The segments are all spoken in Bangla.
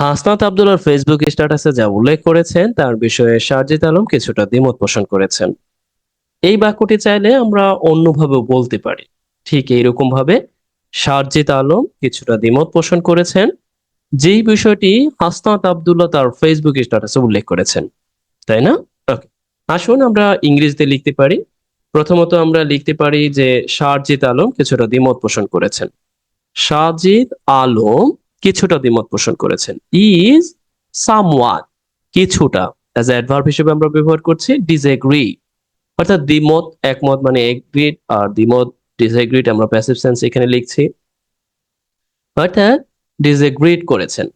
হাসনাত আব্দুল্লাহর ফেসবুক স্ট্যাটাসে যা উল্লেখ করেছেন, তার বিষয়ে সারজিদ আলম কিছুটা দ্বিমত পোষণ করেছেন। এই বাক্যটি চাইলে আমরা অন্যভাবে বলতে পারি। ঠিক এইরকম ভাবে সারজিদ আলম কিছুটা দ্বিমত পোষণ করেছেন, যেই বিষয়টি হাসনাত আব্দুল্লাহ তার ফেসবুক স্ট্যাটাসে উল্লেখ করেছেন। তাই না? আসুন আমরা ইংরেজিতে লিখতে পারি। প্রথমত আমরা লিখতে পারি যে সারজিদ আলম কিছুটা দ্বিমত পোষণ করেছেন। সাজিদ আলম কিছুটা দ্বিমত পোষণ করেছেন। ইজ সামওয়ান কিছুটা অ্যাজ অ্যাডভার্ব হিসেবে আমরা ব্যবহার করছি ডিসএগ্রি অর্থাৎ দ্বিমত, একমত মানে এগ্রিড আর দ্বিমত ডিসএগ্রিড আমরা প্যাসিভ সেন্স এখানে লিখছি। অর্থাৎ ডিসএগ্রিড করেছেন।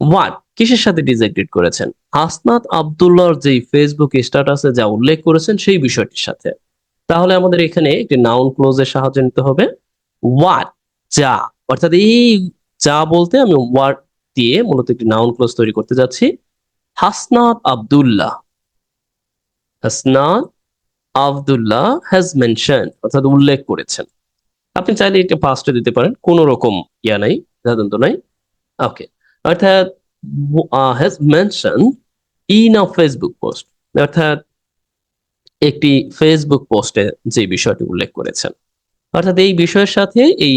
হোয়াট কিসের সাথে ডিসএগ্রিড করেছেন? হাসনাত আব্দুল্লাহর যেই ফেসবুক স্ট্যাটাসে যা উল্লেখ করেছেন, সেই বিষয়টির সাথে। তাহলে আমাদের এখানে একটি নাউন ক্লোজের সাহায্য নিতে হবে। হোয়াট যা। অর্থাৎ এই যা বলতে আমি ওয়ার্ড দিয়ে মূলত একটি নাউন ক্লোজ তৈরি করতে যাচ্ছি। হাসনাত আব্দুল্লাহ। হাসনাত আব্দুল্লাহ হ্যাজ মেনশন অর্থাৎ উল্লেখ করেছেন। আপনি চাইলে এটা ফার্স্টে দিতে পারেন, কোনো রকম ইয়া নাই, সিদ্ধান্ত নাই। ওকে অর্থাৎ has mention in a Facebook post অর্থাৎ একটি ফেসবুক পোস্টে যে বিষয়টি উল্লেখ করেছেন। অর্থাৎ এই বিষয়ের সাথে এই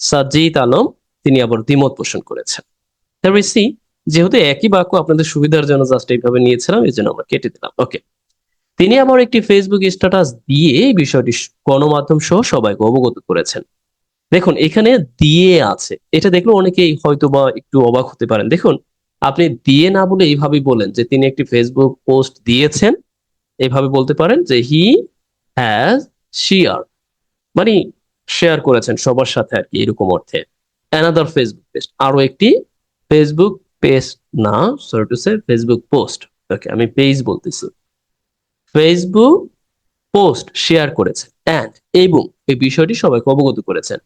সাজিদ আলম তিনি আবার দ্বিমত পোষণ করেছেন। সি যেহেতু একই বাক্য আপনাদের সুবিধার জন্য জাস্ট এইভাবে নিয়েছিলাম, এই জন্য আমরা কেটে দিলাম। ওকে তিনি আবার একটি ফেসবুক স্ট্যাটাস দিয়ে এই বিষয়টি গণমাধ্যম সহ সবাইকে অবগত করেছেন। দেখুন, এখানে দিয়ে আছে। এটা দেখলে অনেকেই হয়তো বা একটু অবাক হতে পারেন। দেখুন, আপনি দিয়ে না বলে এইভাবেই বলেন যে তিনি একটি ফেসবুক পোস্ট দিয়েছেন। এইভাবে বলতে পারেন যে হি হ্যাজ শেয়ার মানে শেয়ার করেছেন সবার সাথে আর কি, এরকম অর্থে। অ্যানাদার ফেসবুক পেস্ট আরও একটি ফেসবুক পেজ না sorry to say Facebook post okay আমি পেজ বলতেছি। ফেসবুক পোস্ট শেয়ার করেছেন অ্যান্ড এবং এই বিষয়টি সবাইকে অবগত করেছেন।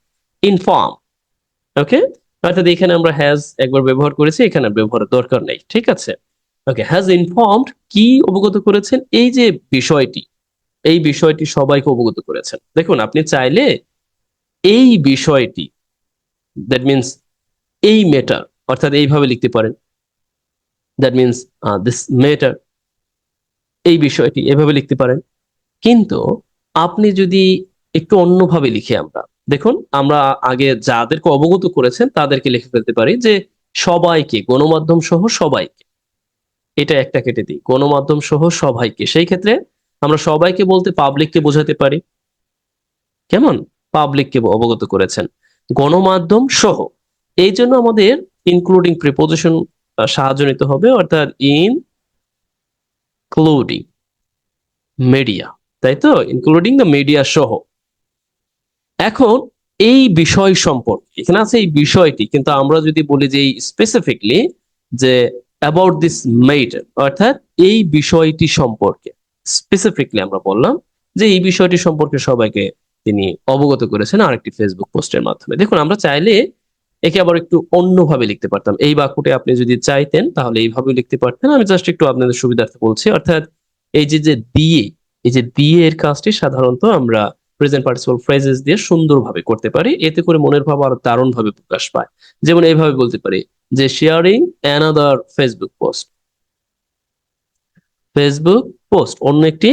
ইনফর্ম ওকে অর্থাৎ এখানে আমরা হ্যাজ একবার ব্যবহার করেছি, এখানে ব্যবহারের দরকার নেই। ঠিক আছে? ওকে হ্যাজ ইনফর্মড কি অবগত করেছেন? এই যে বিষয়টি, এই বিষয়টি সবাইকে অবগত করেছেন। দেখুন, আপনি চাইলে এই বিষয়টি দ্যাট মিনস এই মেটার অর্থাৎ এইভাবে লিখতে পারেন। দ্যাট মিনস দিস মেটার এই বিষয়টি এভাবে লিখতে পারেন। কিন্তু আপনি যদি একটু অন্যভাবে লিখি আমরা, দেখুন, আমরা আগে যাদেরকে অবগত করেছেন তাদেরকে লিখে ফেলতে পারি যে সবাইকে, গণমাধ্যম সহ সবাইকে। এটা একটা কেটে দিই, গণমাধ্যম সহ সবাইকে। সেই ক্ষেত্রে আমরা সবাইকে বলতে পাবলিককে বোঝাতে পারি। কেমন? পাবলিককে অবগত করেছেন। গণমাধ্যম সহ। এই জন্য আমাদের ইনক্লুডিং প্রিপোজিশন সাহায্য নিতে হবে, অর্থাৎ ইন ক্লুডিং মিডিয়া তাই তো? ইনক্লুডিং দ্য মিডিয়া সহ। এখন এই বিষয় সম্পর্কে, এখানে আছে এই বিষয়টি, কিন্তু আমরা যদি বলি যে স্পেসিফিকলি যে অ্যাবাউট দিস মেটার অর্থাৎ এই বিষয়টি সম্পর্কে স্পেসিফিকলি আমরা বললাম যে এই বিষয়টি সম্পর্কে সবাইকে তিনি অবগত করেছেন আরেকটি ফেসবুক পোস্টের মাধ্যমে। দেখুন, আমরা চাইলে একে আবার একটু অন্যভাবে লিখতে পারতাম। এই বাক্যটি আপনি যদি চাইতেন, তাহলে এইভাবে লিখতে পারতেন। আমি জাস্ট একটু আপনাদের সুবিধার্থে বলছি, অর্থাৎ এই যে যে দিয়ে, এই যে দিয়ে এর কাজটি সাধারণত আমরা প্রেজেন্ট পার্টিসিপাল ফ্রেজেস দিয়ে সুন্দরভাবে করতে পারি। এতে করে মনের ভাব আরও দারুণ ভাবে প্রকাশ পায়। যেমন এইভাবে বলতে পারি, যে sharing another Facebook post Facebook post অন্য একটি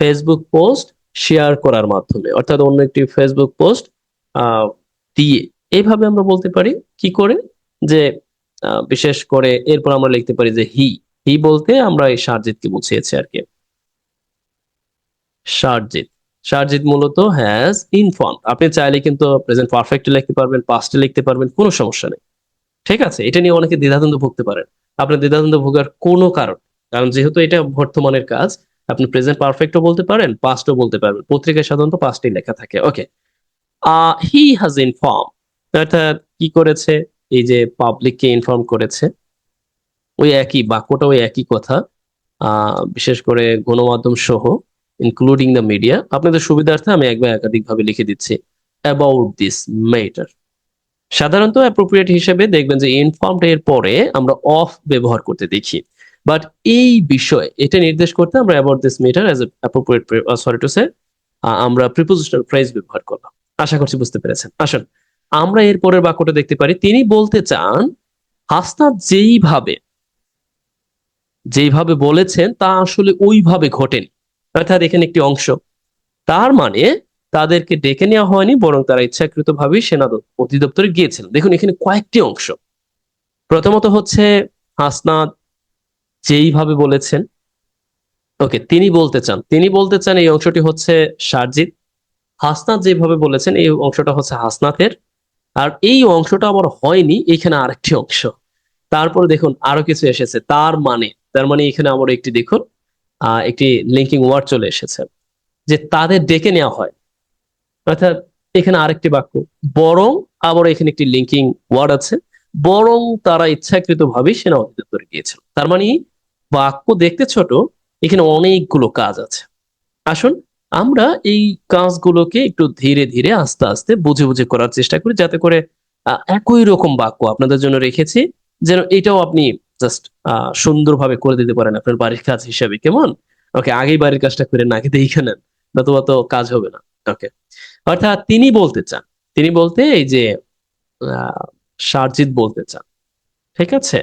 ফেসবুক পোস্ট শেয়ার করার মাধ্যমে, অর্থাৎ অন্য একটি ফেসবুক পোস্ট দিয়ে। এইভাবে আমরা বলতে পারি, কি করে? যে বিশেষ করে এরপর আমরা লিখতে পারি যে হি হি বলতে আমরা এই সারজিৎকে বুঝিয়েছি আর কি। সারজিৎ। সারজিৎ মূলত হ্যাজ ইনফর্ম আপনি চাইলে কিন্তু প্রেজেন্ট পারফেক্টে লিখতে পারবেন পাস্টে লিখতে পারবেন, কোনো সমস্যা নেই। ঠিক আছে? এটা নিয়ে অনেকে দ্বিধাদ্বন্দ্ব ভুগতে পারেন। আপনার দ্বিধাদ্বন্দ্ব ভোগার কোনো কারণ কারণ যেহেতু এটা বর্তমানের কাজ আপনি প্রেজেন্ট পারফেক্টও বলতে পারেন পাস্টও বলতে পারবেন পত্রিকায় সাধারণত পাস্টেই লেখা থাকে। ওকে হি হ্যাজ ইনফর্ম অর্থাৎ কি করেছে? এই যে পাবলিককে ইনফর্ম করেছে। ওই একই বাক্যটা, ওই একই কথা বিশেষ করে গণমাধ্যম সহ ইনক্লুডিং দ্য মিডিয়া আপনাদের সুবিধার্থে আমি একবার একাধিকভাবে লিখে দিচ্ছি। অ্যাবাউট দিস মেটার সাধারণত অ্যাপ্রোপ্রিয়েট হিসেবে দেখবেন যে ইনফর্মড এর পরে আমরা অফ ব্যবহার করতে দেখি। বাট এই বিষয়, এটা নির্দেশ করতে আমরা about this matter as appropriate sorry to say আমরা প্রিপোজিশনাল ফ্রেজ ব্যবহার করলাম। আশা করছি বুঝতে পেরেছেন। আসুন, আমরা এর পরের বাক্যটা দেখতে পারি। তিনি বলতে চান হাসনাত যেইভাবে যেইভাবে বলেছেন, তা আসলে ওইভাবে ঘটেনি। অর্থাৎ এখানে একটি অংশ। তার মানে তাদেরকে ডেকে নেওয়া হয়নি, বরং তারা ইচ্ছাকৃতভাবেই সেনা দ- অধিদপ্তরে গিয়েছিলেন দেখুন, এখানে কয়েকটি অংশ। প্রথমত হচ্ছে হাসনাত যেইভাবে বলেছেন। ওকে, তিনি বলতে চান, তিনি বলতে চান এই অংশটি হচ্ছে সারজিৎ। হাসনাত যেভাবে বলেছেন, এই অংশটা হচ্ছে হাসনাতের। আর এই অংশটা আমার হয়নি, এখানে আরেকটি অংশ। তারপরে দেখুন, আরও কিছু এসেছে, তার মানে তার মানে এখানে আমার একটি দেখুন একটি লিঙ্কিং ওয়ার্ড চলে এসেছে, যে তাদের ডেকে নেওয়া হয়। অর্থাৎ এখানে আরেকটি বাক্য, বরং আবার এখানে একটি লিঙ্কিং ওয়ার্ড আছে, বরং তারা ইচ্ছাকৃত ইচ্ছাকৃতভাবে সেনা অধিদপ্তরে গিয়েছিল। তার মানে বাক্য দেখতে ছোট এখানে অনেকগুলো কাজ আছে। আসুন আমরা এই কাজগুলোকে একটু ধীরে ধীরে আস্তে আস্তে বুঝে বুঝে করার চেষ্টা করি যাতে করে একই রকম বাক্য আপনাদের জন্য রেখেছি যেন এটাও আপনি জাস্ট সুন্দরভাবে করে দিতে পারেন আপনার বাড়ির কাজ হিসাবে কেমন? ওকে আগেই বাড়ির কাজটা করে নাকি দেখে নেন নতুবা তো কাজ হবে না ওকে। অর্থাৎ তিনি বলতে চান তিনি বলতে এই যে আহ, সারজিৎ বলতে চান ঠিক আছে?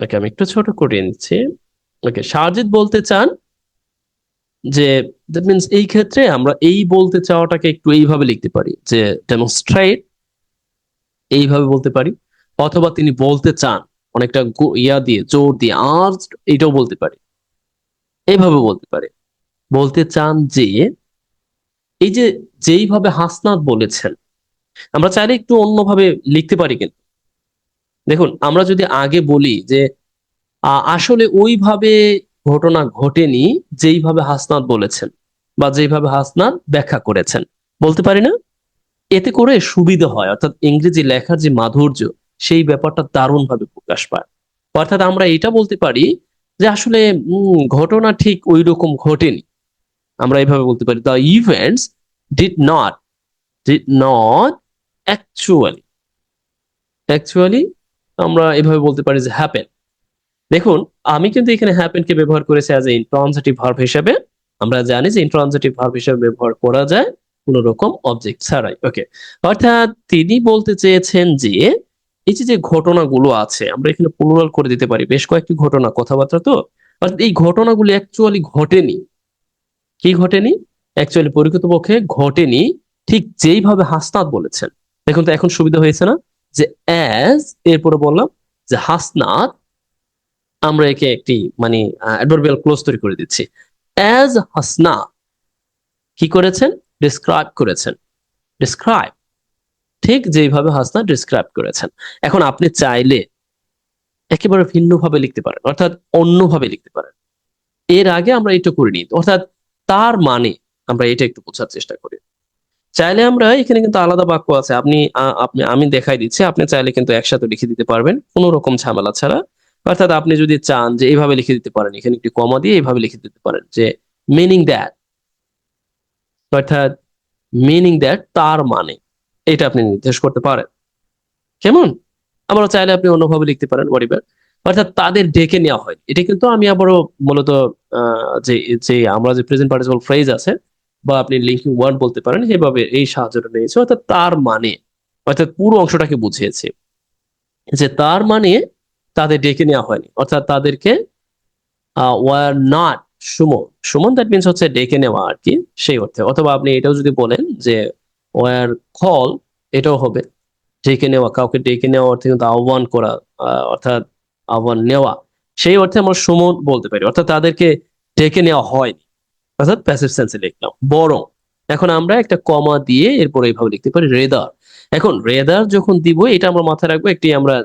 ওকে, আমি একটু ছোট করে নিচ্ছি। ওকে সারজিৎ বলতে চান যে দ্যাট মিনস এই ক্ষেত্রে আমরা এই বলতে চাওয়াটাকে একটু এইভাবে লিখতে পারি, যে ডেমনস্ট্রেট এইভাবে বলতে পারি, অথবা তিনি বলতে চান, অনেকটা ইয়া দিয়ে, জোর দিয়ে আর এটাও বলতে পারি। এইভাবে বলতে পারে। বলতে চান যে, এই যে যেইভাবে হাসনাত বলেছেন, আমরা চাইলে একটু অন্যভাবে লিখতে পারি কিন্তু। দেখুন, আমরা যদি আগে বলি যে আসলে ওইভাবে ঘটনা ঘটেনি যেইভাবে হাসনাত বলেছেন বা যেইভাবে হাসনাত ব্যাখ্যা করেছেন। বলতে পারি না? এতে করে সুবিধা হয়। অর্থাৎ ইংরেজি লেখার যে মাধুর্য, সেই ব্যাপারটা দারুণ ভাবে প্রকাশ পায়। অর্থাৎ আমরা এটা বলতে পারি যে, আসলে ঘটনা ঠিক ওই রকম ঘটেনি। আমরা এইভাবে বলতে পারি the events did not did not actually actually আমরা এভাবে বলতে পারি যে হ্যাপেন দেখুন, আমি কিন্তু এখানে হ্যাপেন কে ব্যবহার করেছি অ্যাজ এ ইন্ট্রানজিটিভ ভার্ব হিসেবে। আমরা জানি যে ইন্ট্রানজিটিভ ভার্ব হিসেবে ব্যবহার করা যায় কোন রকম অবজেক্ট ছাড়াই। ওকে অর্থাৎ তিনি বলতে চেয়েছেন যে, এই যে যে ঘটনাগুলো আছে, আমরা এখানে প্লুরাল করে দিতে পারি, বেশ কয়েকটি ঘটনা, কথাবার্তা তো। অর্থাৎ এই ঘটনাগুলো অ্যাকচুয়ালি ঘটেনি। কি ঘটেনি? অ্যাকচুয়ালি পরিকৃতপক্ষে ঘটেনি, ঠিক যেইভাবে হাসনাত বলেছেন। দেখুন তো, এখন সুবিধা হয়েছে না? যে অ্যাজ এরপরে বললাম যে হাসনাত আমরা একে একটি মানে অ্যাডভার্বিয়াল ক্লোজ তৈরি করে দিচ্ছি। অ্যাজ হাসনা কি করেছেন? ডিসক্রাইব করেছেন। ডিসক্রাইব ঠিক যেইভাবে হাসনা ডিসক্রাইব করেছেন। এখন আপনি চাইলে একেবারে ভিন্নভাবে লিখতে পারেন, অর্থাৎ অন্যভাবে লিখতে পারেন। এর আগে আমরা এটা করিনি। অর্থাৎ তার মানে আমরা এটা একটু বোঝার চেষ্টা করি। চাইলে আমরা এখানে কিন্তু আলাদা বাক্য আছে। আপনি আপনি, আমি দেখাই দিচ্ছি, আপনি চাইলে কিন্তু একসাথে লিখে দিতে পারবেন। কোনো রকম ঝামেলা ছাড়া। অর্থাৎ আপনি যদি চান যে এইভাবে লিখে দিতে পারেন, এখানে একটি কমা দিয়ে এইভাবে লিখে দিতে পারেন যে মিনিং দ্যাট অর্থাৎ মিনিং দ্যাট তার মানে এটা আপনি নির্দেশ করতে পারেন। কেমন? আমরা চাইলে আপনি অন্যভাবে লিখতে পারেন ওয়ারিবার অর্থাৎ তাদের ডেকে নেওয়া হয় এটা কিন্তু আমি আবারও মূলত যে যে আমরা যে প্রেজেন্ট পার্টিসিপাল ফ্রেজ আছে বা আপনি লিঙ্কিং ওয়ার্ড বলতে পারেন সেভাবে এই সাহায্যটা নিয়েছে অর্থাৎ তার মানে অর্থাৎ পুরো অংশটাকে বুঝিয়েছে যে তার মানে তাদের ডেকে নেওয়া হয়নি। অর্থাৎ তাদেরকে were not summon. Summon that means হচ্ছে ডেকে নেওয়া আর কি সেই অর্থে। অথবা আপনি এটাও যদি বলেন যে ওয়ার কল এটাও হবে। ডেকে নেওয়া, কাউকে ডেকে নেওয়া অর্থে কিন্তু আহ্বান করা অর্থাৎ আহ্বান নেওয়া। সেই অর্থে আমরা সুমন বলতে পারি। অর্থাৎ তাদেরকে ডেকে নেওয়া হয়নি। অর্থাৎ প্যাসিভ সেন্সে লিখলাম। বরং, এখন আমরা একটা কমা দিয়ে এরপর এইভাবে লিখতে পারি রেদার এখন রেদার যখন দিব, এটা আমরা মাথায় রাখব, একটি আমরা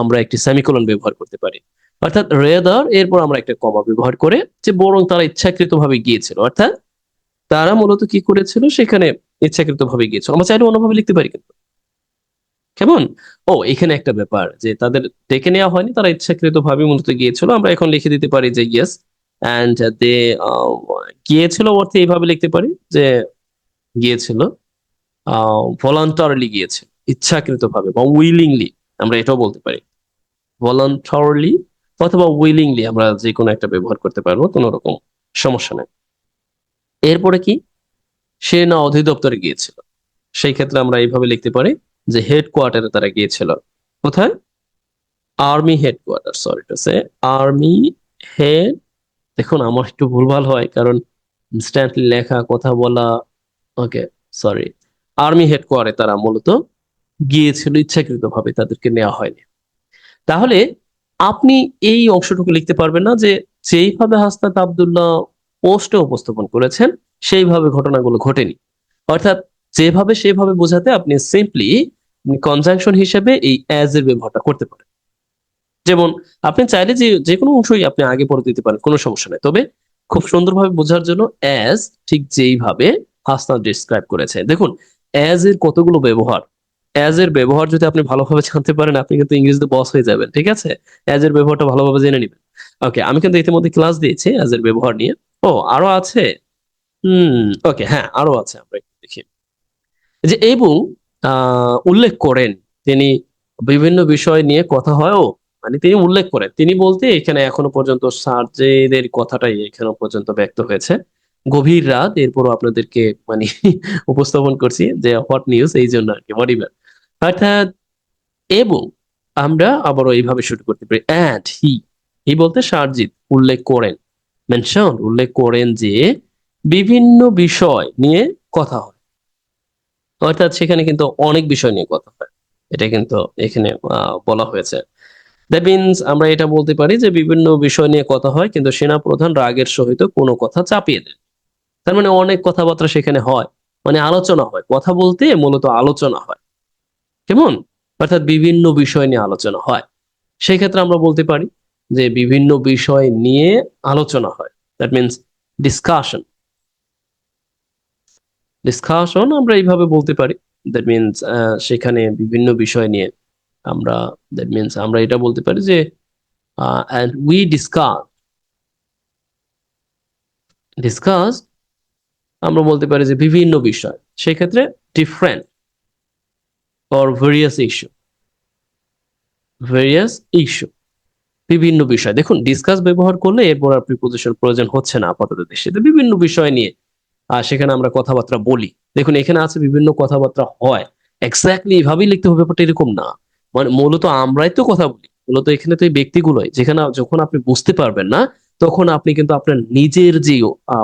আমরা একটি সেমিকোলন ব্যবহার করতে পারি। অর্থাৎ রেদার এরপর আমরা একটা কমা ব্যবহার করে, যে বরং তারা ইচ্ছাকৃত ভাবে গিয়েছিল। অর্থাৎ তারা মূলত কি করেছিল? সেখানে ইচ্ছাকৃত ভাবে গিয়েছিল। আমরা চাইলে অন্যভাবে লিখতে পারি কিন্তু। কেমন? ও, এখানে একটা ব্যাপার যে তাদের ডেকে নেওয়া হয়নি, তারা ইচ্ছাকৃত ভাবে মূলত গিয়েছিল। আমরা এখন লিখে দিতে পারি যে ইয়েস অ্যান্ড দে গিয়েছিল অর্থে এইভাবে লিখতে পারি যে গিয়েছিল ভলান্টারলি গিয়েছে ইচ্ছাকৃত ভাবে বা উইলিংলি আমরা এটাও বলতে পারি। ভলান্টারলি অথবা উইলিংলি আমরা যে কোনো একটা ব্যবহার করতে পারব, কোনো রকম সমস্যা নেই। এরপরে কি? সে না অধিদপ্তরে গিয়েছিল। সেই ক্ষেত্রে আমরা এইভাবে লিখতে পারি যে হেডকোয়ার্টারে তারা গিয়েছিল। কোথায়? Army headquarter sorry to say army head দেখুন, আমার একটু ভুলভাল হয়, কারণ ইনস্ট্যান্টলি লেখা, কথা বলা ওকে সরি আর্মি হেডকোয়ার্টারে তারা মূলত গিয়েছিল ইচ্ছাকৃতভাবে, তাদেরকে নেওয়া হয়নি। তাহলে আপনি এই অংশটুকু লিখতে পারবেন না যে যেইভাবে হাসনাত আবদুল্লাহ পোস্টে উপস্থাপন করেছেন, সেইভাবে ঘটনাগুলো ঘটেনি। অর্থাৎ যেভাবে সেভাবে বোঝাতে আপনি সিম্পলি কনজাংশন হিসেবে এই অ্যাজ এর ব্যবহারটা করতে পারেন। যেমন আপনি চাইলে যে যে কোনো অংশই আপনি আগে পরে দিতে পারেন, কোনো সমস্যা নেই। তবে খুব সুন্দরভাবে বোঝার জন্য অ্যাজ ঠিক যেইভাবে হাসনাত ডিসক্রাইব করেছে। দেখুন অ্যাজ এর কতগুলো ব্যবহার? অ্যাজ এর ব্যবহার যদি আপনি ভালোভাবে জানতে পারেন, আপনি কিন্তু ইংরেজিতে বস হয়ে যাবেন, ঠিক আছে? অ্যাজ এর ব্যবহারটা ভালোভাবে জেনে নেবেন। ওকে আমি কিন্তু ইতিমধ্যে ক্লাস দিয়েছি অ্যাজ এর ব্যবহার নিয়ে। ও, আরও আছে? হুম ওকে হ্যাঁ আরও আছে, আমরা দেখি। যে, এবং উল্লেখ করেন, তিনি বিভিন্ন বিষয় নিয়ে কথা হয়, ও মানে তিনি উল্লেখ করেন। তিনি বলতে, এখানে এখনও পর্যন্ত সার্জেদের কথাটাই এখনও পর্যন্ত ব্যক্ত হয়েছে। গভীর রাত, এরপরও আপনাদেরকে মানে উপস্থাপন করছি যে হট নিউজ, এই জন্য আর কি অর্থাৎ, এবং আমরা আবারও এইভাবে শুরু করতে পারি। অ্যান্ড হি হি বলতে সারজিৎ, উল্লেখ করেন। মেনশন উল্লেখ করেন যে বিভিন্ন বিষয় নিয়ে কথা হয়। অর্থাৎ সেখানে কিন্তু অনেক বিষয় নিয়ে কথা হয়। এটা কিন্তু এখানে বলা হয়েছে। দ্যাট মিনস আমরা এটা বলতে পারি যে বিভিন্ন বিষয় নিয়ে কথা হয়, কিন্তু সেনাপ্রধান রাগের সহিত কোনো কথা চাপিয়ে দেন। তার মানে অনেক কথাবার্তা সেখানে হয় মানে আলোচনা হয়। কথা বলতে মূলত আলোচনা হয়। কেমন? অর্থাৎ বিভিন্ন বিষয় নিয়ে আলোচনা হয়। সেই ক্ষেত্রে আমরা বলতে পারি যে বিভিন্ন বিষয় নিয়ে আলোচনা হয়। দ্যাট মিনস ডিসকাশন ডিসকাশন আমরা এইভাবে বলতে পারি। দ্যাট মিনস সেখানে বিভিন্ন বিষয় নিয়ে আমরা দ্যাট মিনস আমরা এটা বলতে পারি যে অ্যান্ড উই ডিসকাস ডিসকাস আমরা বলতে পারি যে বিভিন্ন বিষয় সেই ক্ষেত্রে different various issue various issue বিভিন্ন বিষয়। দেখুন ডিসকাস ব্যবহার করলে এরপর আর প্রিপোজিশন প্রয়োজন হচ্ছে না আপাতত দৃষ্টিতে বিভিন্ন বিষয় নিয়ে আর সেখানে আমরা কথাবার্তা বলি। দেখুন, এখানে আছে বিভিন্ন কথাবার্তা হয়। এক্স্যাক্টলি এভাবেই লিখতে হবে ব্যাপারটা এরকম না। মানে মূলত আমরাই তো কথা বলি। মূলত এখানে তো এই ব্যক্তিগুলোই। যেখানে যখন আপনি বুঝতে পারবেন না, তখন আপনি কিন্তু আপনার নিজের যে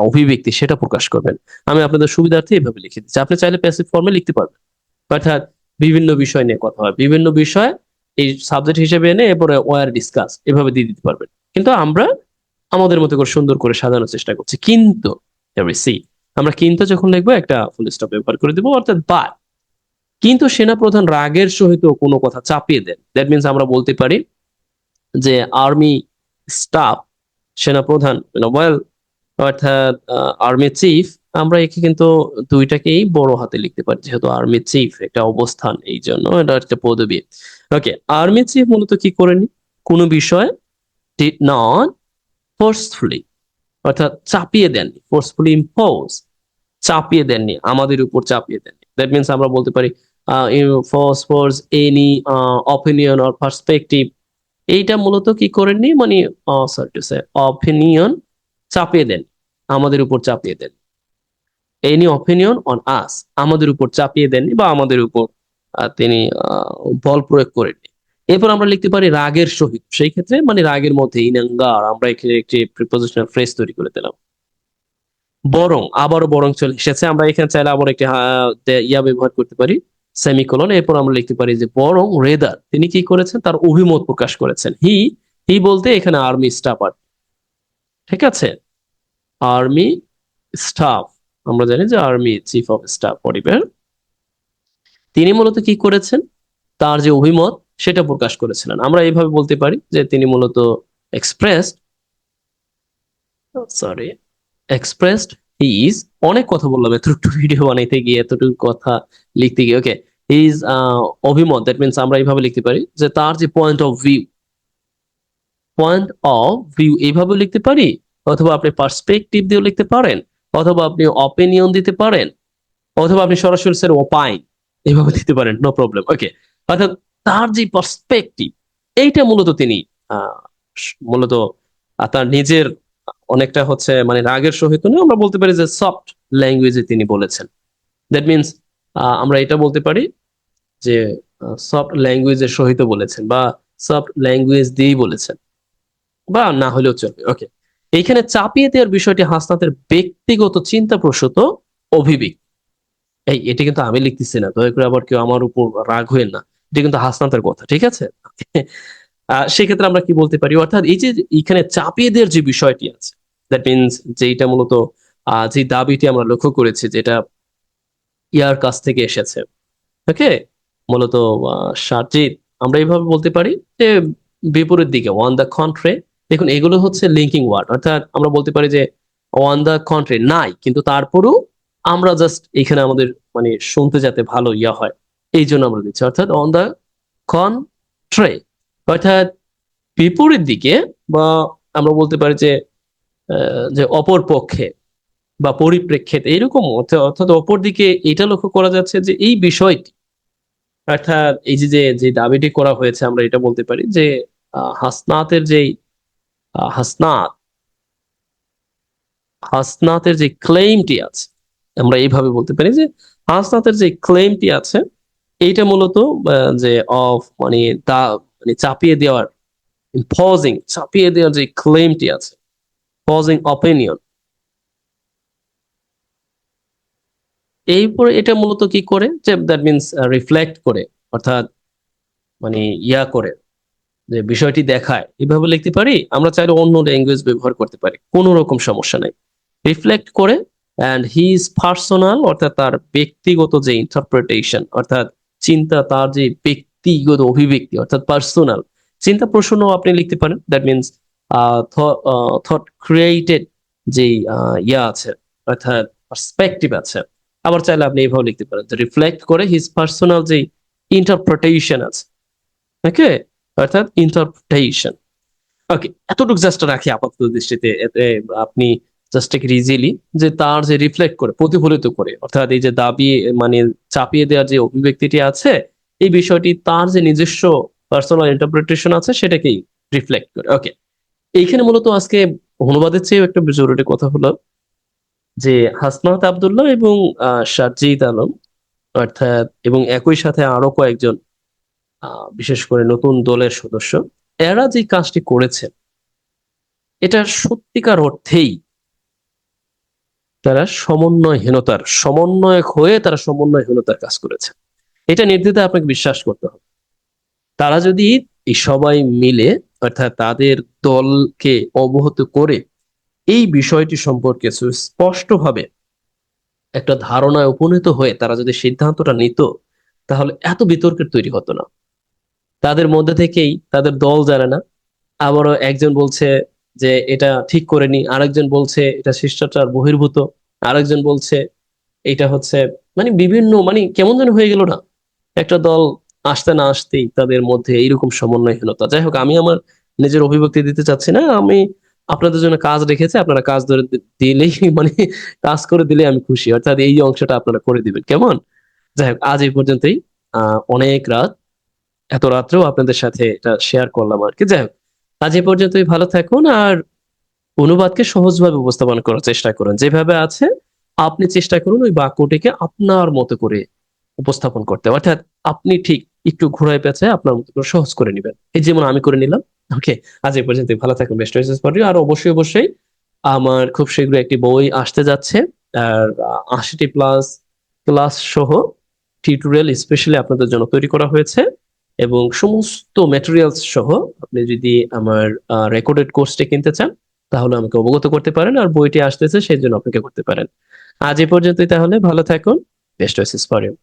অভিব্যক্তি সেটা প্রকাশ করবেন। আমি আপনাদের সুবিধার্থে এভাবে লিখে দিচ্ছি। আপনি চাইলে প্যাসিভ ফর্মে লিখতে পারবেন। অর্থাৎ বিভিন্ন বিষয় নিয়ে কথা হয়। বিভিন্ন বিষয় এই সাবজেক্ট হিসেবে এনে এরপরে ওয়ার ডিসকাস এভাবে দিয়ে দিতে পারবেন। কিন্তু আমরা আমাদের মতো করে সুন্দর করে সাজানোর চেষ্টা করছি। কিন্তু আমরা কিন্তু যখন লিখব একটা ফুল স্টপ ব্যবহার করে দেবো। অর্থাৎ বাট কিন্তু সেনাপ্রধান রাগের সহিত কোনো কথা চাপিয়ে দেন। দ্যাট মিনস আমরা বলতে পারি যে আর্মি স্টাফ সেনাপ্রধান ওয়েল অর্থাৎ আর্মি চিফ আমরা একে কিন্তু দুইটাকেই বড় হাতে লিখতে পারি, যেহেতু আর্মি চিফ একটা অবস্থান এই জন্য, এটা একটা পদবী। ওকে আর্মি চিফ মূলত কি করেনি কোনো বিষয় ডিড নট ফোর্সফুলি অর্থাৎ চাপিয়ে দেননি ফোর্সফুলি ইম্পোজ চাপিয়ে দেননি, আমাদের উপর চাপিয়ে দেননি। দ্যাট মিনস আমরা বলতে পারি force force any opinion or perspective এইটা মূলত কি করেননি? মানে সরি টু সে অপিনিয়ন চাপিয়ে দেন আমাদের উপর চাপিয়ে দেন। এনি অপিনিয়ন অন আস আমাদের উপর চাপিয়ে দেননি বা আমাদের উপর তিনি আহ, বল প্রয়োগ করেননি। এরপর আমরা লিখতে পারি রাগের সহিত সেই ক্ষেত্রে মানে রাগের মধ্যে ইনাঙ্গার আমরা এখানে একটি প্রিপোজিশনাল ফ্রেজ তৈরি করে দিলাম। বরং আবারও বরং চলে এসেছে আমরা এখানে চাইলে আবার একটি ইয়া ব্যবহার করতে পারি। সেমিকোলন, এরপর আমরা লিখতে পারি যে বরং রেদার, তিনি কি করেছেন? তার অভিমত প্রকাশ করেছেন। হি হি বলতে এখানে আর্মি স্টাফ আর ঠিক আছে? আর্মি স্টাফ আমরা জানি যে আর্মি চিফ অফ স্টাফ পরিবার তিনি মূলত কি করেছেন? তার যে অভিমত, সেটা প্রকাশ করেছিলেন। আমরা এইভাবে বলতে পারি যে তিনি মূলত এক্সপ্রেসড সরি এক্সপ্রেসড ইজ অনেক কথা বললাম, এতটুকু ভিডিও বানাইতে গিয়ে, এতটুকু কথা লিখতে গিয়ে। ওকে ইজ অভিমত দ্যাট মিনস আমরা এইভাবে লিখতে পারি, যে তার যে point of view point of view এইভাবে লিখতে পারি, অথবা আপনি পার্সপেক্টিভ দিয়েও লিখতে পারেন, অথবা আপনি অপিনিয়ন দিতে পারেন, অথবা আপনি সরাসরি স্যার ওপাইন এইভাবে দিতে পারেন নো প্রবলেম ওকে অর্থাৎ তার যে পার্সপেক্টিভ এইটা মূলত তিনি মূলত তার নিজের অনেকটা হচ্ছে মানে রাগের সহিত নয় আমরা বলতে পারি যে সফট ল্যাঙ্গুয়েজে তিনি বলেছেন। দ্যাট মিনস আমরা এটা বলতে পারি যে সফট ল্যাঙ্গুয়েজের সহিত বলেছেন বা সফট ল্যাঙ্গুয়েজ দিয়েই বলেছেন। বা না হলেও চলবে ওকে এইখানে চাপিয়ে দেওয়ার বিষয়টি হাসনাতের ব্যক্তিগত চিন্তাপ্রসূত অভিব্যক্তি। এই, এটা কিন্তু আমি লিখতেছি না, দয়া করে আবার কেউ আমার উপর রাগ হয়ে না। এটা কিন্তু হাসনাতের কথা, ঠিক আছে? সেক্ষেত্রে আমরা কি বলতে পারি? অর্থাৎ এই যে এখানে চাপিয়ে দেওয়ার যে বিষয়টি আছে দ্যাট মিনস যে এটা মূলত যে দাবিটি আমরা লক্ষ্য করেছি, যেটা ইয়ার কাছ থেকে এসেছে ওকে মূলত সাজিদ আমরা এইভাবে বলতে পারি যে বিপরীত দিকে ওয়ান দ্য কন্ট্রে দেখুন এগুলো হচ্ছে লিঙ্কিং ওয়ার্ড অর্থাৎ আমরা বলতে পারি যে ওয়ান দ্য কন্ট্রে নাই, কিন্তু তারপরেও আমরা জাস্ট এখানে আমাদের মানে শুনতে যাতে ভালো ইয়া হয়, এই জন্য আমরা দিচ্ছি। অর্থাৎ অন দ্য কন্ট্রে অর্থাৎ বিপরীত দিকে বা আমরা বলতে পারি যে যে অপর পক্ষে বা পরিপ্রেক্ষিতে, এরকম অর্থ- অর্থাৎ অপর দিকে এটা লক্ষ্য করা যাচ্ছে যে এই বিষয়টি অর্থাৎ এই যে যে দাবিটি করা হয়েছে, আমরা এটা বলতে পারি যে হাসনাতের যেই হাসনাত, হাসনাতের যে ক্লেইমটি আছে, আমরা এইভাবে বলতে পারি যে, হাসনাতের যে ক্লেইমটি আছে, এইটা মূলত যে অফ মানে দা মানে চাপিয়ে দেওয়ার পজিং চাপিয়ে দেওয়ার যে ক্লেইমটি আছে পজিং অপিনিয়ন এরপরে এটা মূলত কি করে? যে দ্যাট মিনস রিফ্লেক্ট করে, অর্থাৎ মানে ইয়া করে, যে বিষয়টি দেখায়। এইভাবে লিখতে পারি? আমরা চাইলে অন্য ল্যাঙ্গুয়েজ ব্যবহার করতে পারি, কোনো রকম সমস্যা নাই। রিফ্লেক্ট করে অ্যান্ড হিজ পার্সোনাল অর্থাৎ তার ব্যক্তিগত যে ইন্টারপ্রিটেশন অর্থাৎ চিন্তা তার যে ব্যক্তিগত অভিব্যক্তি, অর্থাৎ পার্সোনাল চিন্তা প্রশ্ন আপনি লিখতে পারেন দ্যাট মিনস থট ক্রিয়েটেড যে ইয়া আছে, অর্থাৎ পার্সপেক্টিভ আছে। আবার চাইলে আপনি এইভাবে লিখতে পারেন। যে রিফ্লেক্ট করে হিজ পার্সোনাল যে ইন্টারপ্রিটেশন আছে ওকে অর্থাৎ ইন্টারপ্রিটেশন ওকে এতটুকু জাস্ট রাখি আপাতত দৃষ্টিতে আপনি জাস্ট টেক ইজিলি যে তার যে রিফ্লেক্ট করে, প্রতিফলিত করে, অর্থাৎ এই যে দাবি মানে চাপিয়ে দেওয়ার যে অভিব্যক্তিটি আছে, এই বিষয়টি তার যে নিজস্ব পার্সোনাল ইন্টারপ্রিটেশন আছে, সেটাকেই রিফ্লেক্ট করে। ওকে এইখানে মূলত আজকে অনুবাদের চেয়েও একটা জরুরি কথা হলো যে হাসনাত আব্দুল্লাহ এবং সাজিদ আলম, অর্থাৎ, এবং একই সাথে আরও কয়েকজন বিশেষ করে নতুন দলের সদস্য, এরা যে কাজটি করেছেন, এটা সত্যিকার অর্থেই তারা সমন্বয়হীনতার, সমন্বয়ক হয়ে তারা সমন্বয়হীনতার কাজ করেছে এটা নির্দ্বিধায় আপনাকে বিশ্বাস করতে হবে। তারা যদি সবাই মিলে, অর্থাৎ তাদের দলকে অবহত করে এই বিষয়টি সম্পর্কে স্পষ্টভাবে একটা ধারণায় উপনীত হয়ে তারা যদি সিদ্ধান্তটা নিত, তাহলে এত বিতর্কের তৈরি হতো না। তাদের মধ্যে থেকেই তাদের দল জানে না। আবারও একজন বলছে যে, এটা ঠিক করেনি। আরেকজন বলছে, এটা শিষ্টাচার বহির্ভূত। আরেকজন বলছে, এটা হচ্ছে মানে বিভিন্ন মানে কেমন যেন হয়ে গেল না। একটা দল আসতে না আসতেই তাদের মধ্যে এইরকম সমন্বয়হীনতা যাই হোক, আমি আমার নিজের অভিব্যক্তি দিতে চাচ্ছি না। আমি আপনাদের জন্য কাজ রেখেছে, আপনারা কাজ ধরে দিলেই মানে কাজ করে দিলে আমি খুশি। অর্থাৎ এই অংশটা আপনারা করে দিবেন। কেমন? যাই হোক, আজ এই পর্যন্তই। অনেক রাত, এত রাত্রেও আপনাদের সাথে এটা শেয়ার করলাম আর কি। যাই হোক, আজ এই পর্যন্তই। ভালো থাকুন আর অনুবাদকে সহজভাবে উপস্থাপন করার চেষ্টা করুন। যেভাবে আছে, আপনি চেষ্টা করুন ওই বাক্যটিকে আপনার মতো করে উপস্থাপন করতে। অর্থাৎ আপনি ঠিক একটু ঘোরায় পেঁচে আপনার সহজ করে নেবেন। এই যেমন আমি করে নিলাম। ওকে আজ এই পর্যন্ত ভালো থাকুন বেস্ট উইসেস ফর ইউ আর অবশ্যই অবশ্যই আমার খুব শীঘ্রই একটি বই আসতে যাচ্ছে। আর আশিটি প্লাস ক্লাস সহ টিউটোরিয়াল স্পেশালি আপনাদের জন্য তৈরি করা হয়েছে। এবং সমস্ত ম্যাটেরিয়ালস সহ আপনি যদি আমার রেকর্ডেড কোর্সটি কিনতে চান, তাহলে আমাকে অবগত করতে পারেন। আর বইটি আসতেছে, সেই জন্য অপেক্ষা করতে পারেন। আজ এ পর্যন্তই তাহলে। ভালো থাকুন। Best wishes for you